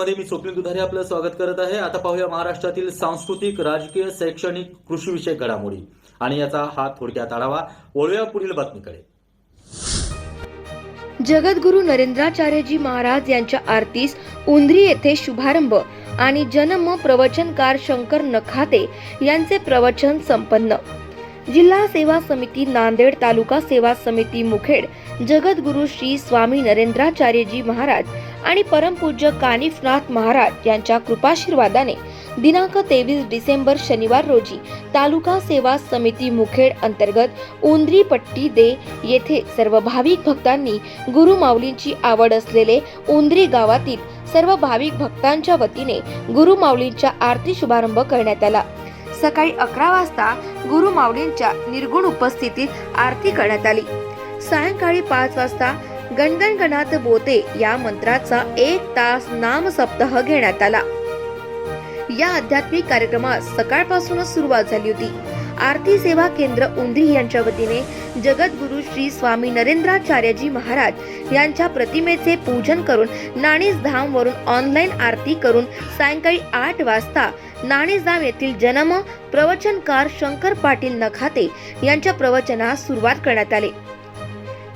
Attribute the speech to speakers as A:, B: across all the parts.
A: मध्ये मी स्वप्नील दुधारे आपलं स्वागत करत आहे. आता पाहूया महाराष्ट्रातील सांस्कृतिक राजकीय शैक्षणिक कृषीविषयक घडामोडी. आणि याचा हा थोडक्यात आढावा वळूया पुढील बातमीकडे.
B: जगद्गुरु नरेंद्राचार्यजी महाराज यांच्या आरतीस उंद्री येथे शुभारंभ आणि जन्म प्रवचनकार शंकर नखाते यांचे प्रवचन संपन्न. जिल्हा सेवा समिती नांदेड तालुका सेवा समिती मुखेड जगद्गुरु श्री स्वामी नरेंद्राचार्यजी महाराज आणि परमपूज्य कानिफनाथ महाराज यांच्या कृपाशीर्वादाने दिनांक तेवीस डिसेंबर शनिवार रोजी तालुका सेवा समिती मुखेड अंतर्गत उंद्री पट्टी दे येथे सर्व भाविक भक्तांनी गुरुमाऊलींची आवड असलेले उंद्री गावातील सर्व भाविक भक्तांच्या वतीने गुरुमाऊलींच्या आरती शुभारंभ करण्यात आला. सकाळी अकरा वाजता गुरुमाऊलींच्या निर्गुण उपस्थितीत आरती करण्यात आली. सायंकाळी पाच वाजता गणगणगणात बोते या मंत्राचा एक तास नाम सप्ताह घेण्यात आला. या आध्यात्मिक कार्यक्रमास सकाळपासूनच सुरुवात झाली होती. आरती सेवा केंद्र उंद्री यांच्या वतीने जगद्गुरु श्री स्वामी नरेंद्राचार्यजी महाराज यांच्या प्रतिमेचे पूजन करून नाणीज धाम वरून ऑनलाईन आरती करून सायंकाळी आठ वाजता नाणीजधाम येथील जन्म प्रवचनकार शंकर पाटील नखाते यांच्या प्रवचनास सुरुवात करण्यात आली.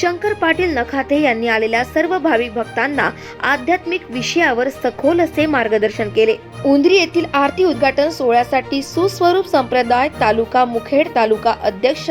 B: शंकर पाटील नखाते यांनी आलेल्या सर्व भाविक भक्तांना आध्यात्मिक विषयावर सखोल असे मार्गदर्शन केले. उंद्री येथील आरती उद्घाटन सोहळ्यासाठी सुस्वरूप संप्रदाय तालुका मुखेड तालुका अध्यक्ष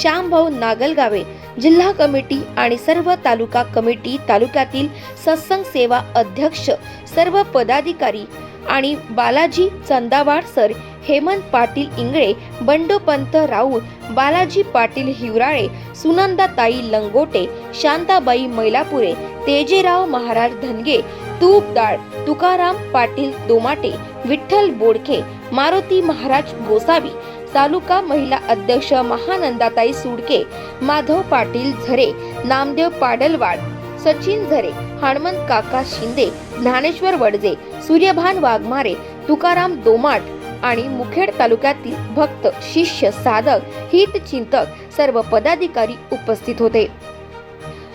B: श्यामभाऊ नागलगावे जिल्हा कमिटी आणि सर्व तालुका कमिटी तालुक्यातील सत्संग सेवा अध्यक्ष सर्व पदाधिकारी आणि बालाजी चंदावाडसर हेमंत पाटील इंगळे बंडोपंत राऊळ बालाजी पाटील हिवराळे सुनंदाताई लंगोटे शांताबाई मैलापुरे तेजेराव महाराज धनगे तूपदाळ तुकाराम पाटील दोमाटे विठ्ठल बोडखे मारुती महाराज गोसावी तालुका महिला अध्यक्ष महानंदाताई सुडके माधव पाटील झरे नामदेव पाडलवाड सचिन झरे हनुमंत काका शिंदे ज्ञानेश्वर वडजे सूर्यभान वाघमारे तुकाराम दोमाट आणि मुखेड तालुक्यातील भक्त शिष्य साधक हितचिंतक सर्व पदाधिकारी उपस्थित होते.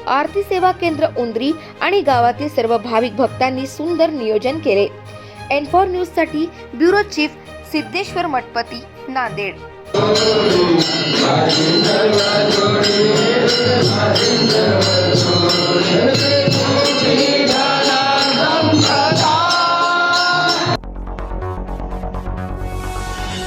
B: आरती सेवा केंद्र उंद्री आणि गावातील सर्व भाविक भक्तांनी सुंदर नियोजन केले. एन न्यूजसाठी ब्युरो चीफ सिद्धेश्वर मठपती नांदेड.